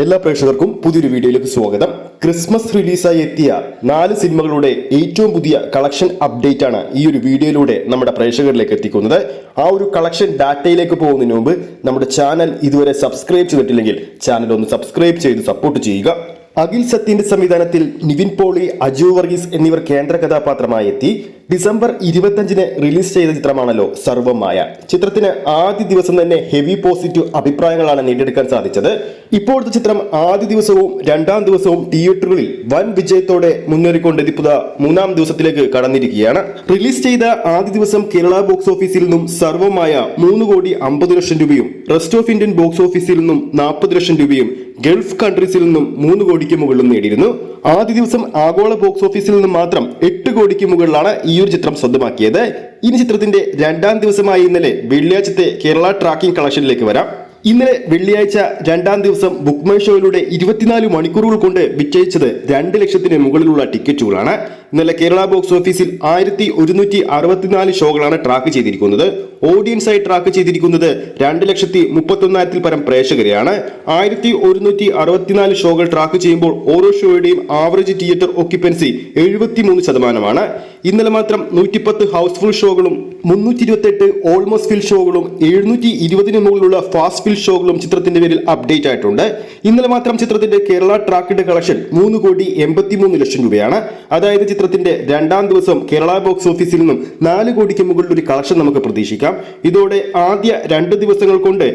എല്ലാ പ്രേക്ഷകർക്കും പുതിയൊരു വീഡിയോയിലേക്ക് സ്വാഗതം. ക്രിസ്മസ് റിലീസായി എത്തിയ നാല് സിനിമകളുടെ ഏറ്റവും പുതിയ കളക്ഷൻ അപ്ഡേറ്റ് ആണ് ഈ ഒരു വീഡിയോയിലൂടെ നമ്മുടെ പ്രേക്ഷകരിലേക്ക് എത്തിക്കുന്നത്. ആ ഒരു കളക്ഷൻ ഡാറ്റയിലേക്ക് പോകുന്നതിന് മുമ്പ് നമ്മുടെ ചാനൽ ഇതുവരെ സബ്സ്ക്രൈബ് ചെയ്തിട്ടില്ലെങ്കിൽ ചാനൽ ഒന്ന് സബ്സ്ക്രൈബ് ചെയ്ത് സപ്പോർട്ട് ചെയ്യുക. അഖിൽ സത്യന്റെ സംവിധാനത്തിൽ നിവിൻ പോളി അജു വർഗീസ് എന്നിവർ കേന്ദ്ര കഥാപാത്രമായി എത്തി. ഡിസംബർ ഇരുപത്തഞ്ചിന് റിലീസ് ചെയ്ത ചിത്രമാണല്ലോ സർവമായ ചിത്രത്തിന് ആദ്യ ദിവസം തന്നെ ഹെവി പോസിറ്റീവ് അഭിപ്രായങ്ങളാണ് നേടിയെടുക്കാൻ സാധിച്ചത്. ഇപ്പോഴത്തെ ചിത്രം ആദ്യ ദിവസവും രണ്ടാം ദിവസവും തിയേറ്ററുകളിൽ വൻ വിജയത്തോടെ മുന്നേറിക്കൊണ്ട് ഇതിപ്പുത മൂന്നാം ദിവസത്തിലേക്ക് കടന്നിരിക്കുകയാണ്. റിലീസ് ചെയ്ത ആദ്യ ദിവസം കേരള ബോക്സ് ഓഫീസിൽ നിന്നും സർവമായ മൂന്ന് കോടി അമ്പത് ലക്ഷം രൂപയും റെസ്റ്റ് ഓഫ് ഇന്ത്യൻ ബോക്സ് ഓഫീസിൽ നിന്നും നാൽപ്പത് ലക്ഷം രൂപയും ഗൾഫ് കൺട്രീസിൽ നിന്നും മൂന്ന് കോടിക്ക് മുകളിലും നേടിയിരുന്നു. ആദ്യ ദിവസം ആഗോള ബോക്സ് ഓഫീസിൽ നിന്നും മാത്രം എട്ട് കോടിക്ക് മുകളിലാണ് ഈ ഒരു ചിത്രം സ്വന്തമാക്കിയത് ഇനി ചിത്രത്തിന്റെ രണ്ടാം ദിവസമായ ഇന്നലെ വെള്ളിയാഴ്ചത്തെ കേരള ട്രാക്കിംഗ് കളക്ഷനിലേക്ക് വരാം. ഇന്നലെ വെള്ളിയാഴ്ച രണ്ടാം ദിവസം ബുക്ക് മൈ ഷോയിലൂടെ ഇരുപത്തിനാല് മണിക്കൂറുകൾ കൊണ്ട് വിറ്റയിച്ചത് രണ്ട് ലക്ഷത്തിന് മുകളിലുള്ള ടിക്കറ്റുകളാണ് ഇന്നലെ കേരള ബോക്സ് ഓഫീസിൽ ആയിരത്തി ഒരുന്നൂറ്റി അറുപത്തിനാല് ഷോകളാണ് ട്രാക്ക് ചെയ്തിരിക്കുന്നത്. ഓഡിയൻസായി ട്രാക്ക് ചെയ്തിരിക്കുന്നത് രണ്ട് ലക്ഷത്തി മുപ്പത്തൊന്നായിരത്തിൽ പരം പ്രേക്ഷകരെയാണ്. ആയിരത്തി ഒരുന്നൂറ്റി അറുപത്തിനാല് ഷോകൾ ട്രാക്ക് ചെയ്യുമ്പോൾ ഓരോ ഷോയുടെയും ആവറേജ് തിയേറ്റർ ഒക്യുപ്പൻസി എഴുപത്തിമൂന്ന് ശതമാനമാണ്. ഇന്നലെ മാത്രം നൂറ്റിപ്പത്ത് ഹൗസ്ഫുൾ ഷോകളും മുന്നൂറ്റി ഇരുപത്തെട്ട് ഓൾമോസ്റ്റ് ഫിൽ ഷോകളും എഴുന്നൂറ്റി ഇരുപതിന് മുകളിലുള്ള ഫാസ്റ്റ് ഫിൽ ഷോകളും ചിത്രത്തിന്റെ പേരിൽ അപ്ഡേറ്റ് ആയിട്ടുണ്ട്. ഇന്നലെ മാത്രം ചിത്രത്തിന്റെ കേരള ട്രാക്കിന്റെ കളക്ഷൻ മൂന്ന് കോടി എൺപത്തിമൂന്ന് ലക്ഷം രൂപയാണ്. അതായത് ചിത്രത്തിന്റെ രണ്ടാം ദിവസം കേരള ബോക്സ് ഓഫീസിൽ നിന്നും നാല് കോടിക്ക് മുകളിൽ ഒരു കളക്ഷൻ നമുക്ക് പ്രതീക്ഷിക്കാം. ഇതോടെ ആദ്യ രണ്ട് ദിവസങ്ങൾ കൊണ്ട്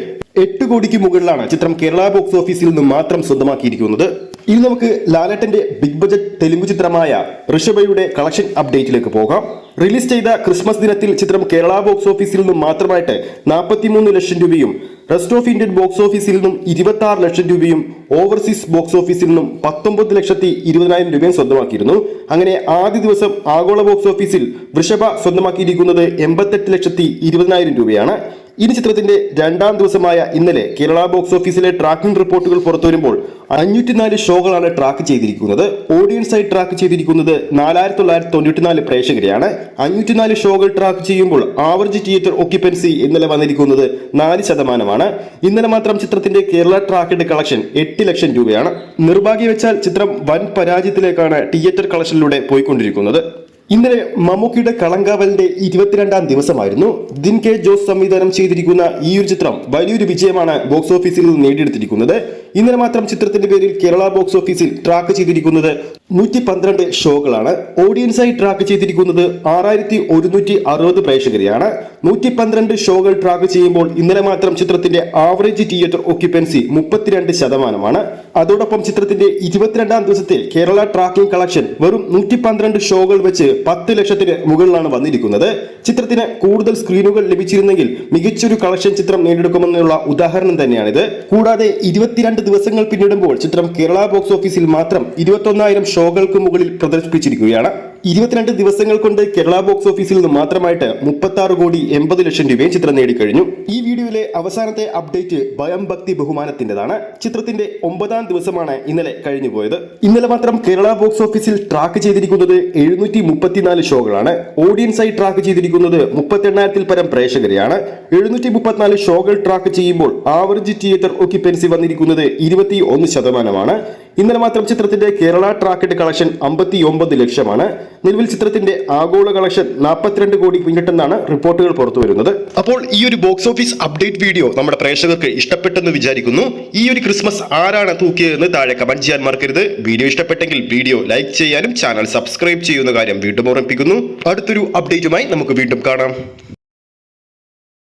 എട്ട് കോടിക്ക് മുകളിലാണ് ചിത്രം കേരള ബോക്സ് ഓഫീസിൽ നിന്നും മാത്രം സ്വന്തമാക്കിയിരിക്കുന്നത്. ഇനി നമുക്ക് ലാലേട്ടന്റെ ബിഗ് ബജറ്റ് തെലുങ്ക് ചിത്രമായ ഋഷഭയുടെ കളക്ഷൻ അപ്ഡേറ്റിലേക്ക് പോകാം. റിലീസ് ചെയ്ത ക്രിസ്മസ് ദിനത്തിൽ ചിത്രം കേരള ബോക്സ് ഓഫീസിൽ നിന്നും മാത്രമായിട്ട് നാൽപ്പത്തിമൂന്ന് ലക്ഷം രൂപയും റെസ്റ്റ് ഓഫ് ഇന്ത്യൻ ബോക്സ് ഓഫീസിൽ നിന്നും ഇരുപത്തി ആറ് ലക്ഷം രൂപയും ഓവർസീസ് ബോക്സ് ഓഫീസിൽ നിന്നും പത്തൊമ്പത് ലക്ഷത്തി ഇരുപതിനായിരം രൂപയും സ്വന്തമാക്കിയിരുന്നു. അങ്ങനെ ആദ്യ ദിവസം ആഗോള ബോക്സ് ഓഫീസിൽ വൃഷഭ സ്വന്തമാക്കിയിരിക്കുന്നത് എൺപത്തെട്ട് ലക്ഷത്തി ഇരുപതിനായിരം രൂപയാണ്. ഇനി ചിത്രത്തിന്റെ രണ്ടാം ദിവസമായ ഇന്നലെ കേരള ബോക്സ് ഓഫീസിലെ ട്രാക്കിംഗ് റിപ്പോർട്ടുകൾ പുറത്തു പുറത്തുവരുമ്പോൾ അഞ്ഞൂറ്റിനാല് ഷോകളാണ് ട്രാക്ക് ചെയ്തിരിക്കുന്നത്. ഓഡിയൻസായി ട്രാക്ക് ചെയ്തിരിക്കുന്നത് നാലായിരത്തി തൊള്ളായിരത്തി തൊണ്ണൂറ്റിനാല് പ്രേക്ഷകരെയാണ്. അഞ്ഞൂറ്റിനാല് ഷോകൾ ട്രാക്ക് ചെയ്യുമ്പോൾ ആവറേജ് തിയേറ്റർ ഓക്യുപ്പൻസി ഇന്നലെ വന്നിരിക്കുന്നത് നാല് ശതമാനമാണ്. ഇന്നലെ മാത്രം ചിത്രത്തിന്റെ കേരള ട്രാക്കിന്റെ കളക്ഷൻ എട്ട് ലക്ഷം രൂപയാണ്. നിർഭാഗ്യവെച്ചാൽ ചിത്രം വൻ പരാജയത്തിലേക്കാണ് തിയേറ്റർ കളക്ഷനിലൂടെ പോയിക്കൊണ്ടിരിക്കുന്നത്. ഇന്നലെ മമ്മൂക്കിയുടെ കളങ്കാവലിന്റെ ഇരുപത്തിരണ്ടാം ദിവസമായിരുന്നു. ദിൻ കെ ജോസ് സംവിധാനം ചെയ്തിരിക്കുന്ന ഈ ഒരു ചിത്രം വലിയൊരു വിജയമാണ് ബോക്സ് ഓഫീസിൽ നേടിയെടുത്തിരിക്കുന്നത്. ഇന്നലെ മാത്രം ചിത്രത്തിന്റെ പേരിൽ കേരള ബോക്സ് ഓഫീസിൽ ട്രാക്ക് ചെയ്തിരിക്കുന്നത് നൂറ്റി പന്ത്രണ്ട് ഷോകളാണ്. ഓഡിയൻസായി ട്രാക്ക് ചെയ്തിരിക്കുന്നത് ആറായിരത്തി ഒരുന്നൂറ്റി അറുപത് പ്രേക്ഷകരെയാണ്. നൂറ്റി പന്ത്രണ്ട് ഷോകൾ ട്രാക്ക് ചെയ്യുമ്പോൾ ഇന്നലെ മാത്രം ചിത്രത്തിന്റെ ആവറേജ് തിയേറ്റർ ഓക്യുപ്പൻസി മുപ്പത്തിരണ്ട് ശതമാനമാണ്. അതോടൊപ്പം ചിത്രത്തിന്റെ ഇരുപത്തിരണ്ടാം ദിവസത്തെ കേരള ട്രാക്കിംഗ് കളക്ഷൻ വെറും നൂറ്റി പന്ത്രണ്ട് ഷോകൾ വെച്ച് പത്ത് ലക്ഷത്തിന് മുകളിലാണ് വന്നിരിക്കുന്നത്. ചിത്രത്തിന് കൂടുതൽ സ്ക്രീനുകൾ ലഭിച്ചിരുന്നെങ്കിൽ മികച്ചൊരു കളക്ഷൻ ചിത്രം നേടിയെടുക്കുമെന്നുള്ള ഉദാഹരണം തന്നെയാണിത്. കൂടാതെ ഇരുപത്തിരണ്ട് ദിവസങ്ങൾ പിന്നിടുമ്പോൾ ചിത്രം കേരള ബോക്സ് ഓഫീസിൽ മാത്രം ഇരുപത്തൊന്നായിരം ഷോകൾക്ക് മുകളിൽ പ്രദർശിപ്പിച്ചിരിക്കുകയാണ്. ഇരുപത്തിരണ്ട് ദിവസങ്ങൾ കൊണ്ട് കേരള ബോക്സ് ഓഫീസിൽ നിന്ന് മാത്രമായിട്ട് മുപ്പത്തി കോടി എൺപത് ലക്ഷം രൂപയും ചിത്രം നേടിക്കഴിഞ്ഞു. ഈ വീഡിയോയിലെ അവസാനത്തെ അപ്ഡേറ്റ് ഭയം ഭക്തി ബഹുമാനത്തിന്റെതാണ്. ചിത്രത്തിന്റെ ഒമ്പതാം ദിവസമാണ് ഇന്നലെ കഴിഞ്ഞു പോയത്. ഇന്നലെ മാത്രം കേരള ബോക്സ് ഓഫീസിൽ ട്രാക്ക് ചെയ്തിരിക്കുന്നത് എഴുന്നൂറ്റി മുപ്പത്തിനാല് ഷോകളാണ്. ഓഡിയൻസായി ട്രാക്ക് ചെയ്തിരിക്കുന്നത് മുപ്പത്തെണ്ണായിരത്തിൽ പരം പ്രേക്ഷകരെയാണ്. എഴുന്നൂറ്റി മുപ്പത്തിനാല് ഷോകൾ ട്രാക്ക് ചെയ്യുമ്പോൾ ആവറേജ് തിയേറ്റർ ഓക്യുപ്പൻസി വന്നിരിക്കുന്നത് ഇരുപത്തി ഒന്ന് ശതമാനമാണ്. ഇന്നലെ മാത്രം ചിത്രത്തിന്റെ കേരള ട്രാക്കിന്റെ കളക്ഷൻ അമ്പത്തി ഒമ്പത് ലക്ഷമാണ്. നിലവിൽ ചിത്രത്തിന്റെ ആഗോള കളക്ഷൻ നാൽപ്പത്തിരണ്ട് കോടി പിന്നിട്ടെന്നാണ് റിപ്പോർട്ടുകൾ പുറത്തു വരുന്നത്. അപ്പോൾ ഈ ഒരു ബോക്സ് ഓഫീസ് അപ്ഡേറ്റ് വീഡിയോ നമ്മുടെ പ്രേക്ഷകർക്ക് ഇഷ്ടപ്പെട്ടെന്ന് വിചാരിക്കുന്നു. ഈ ഒരു ക്രിസ്മസ് ആരാണ് തൂക്കിയതെന്ന് താഴെ കമന്റ് ചെയ്യാൻ മറക്കരുത്. വീഡിയോ ഇഷ്ടപ്പെട്ടെങ്കിൽ വീഡിയോ ലൈക്ക് ചെയ്യാനും ചാനൽ സബ്സ്ക്രൈബ് ചെയ്യുന്ന കാര്യം വീണ്ടും ഓർമ്മിപ്പിക്കുന്നു. അടുത്തൊരു അപ്ഡേറ്റുമായി നമുക്ക് വീണ്ടും കാണാം.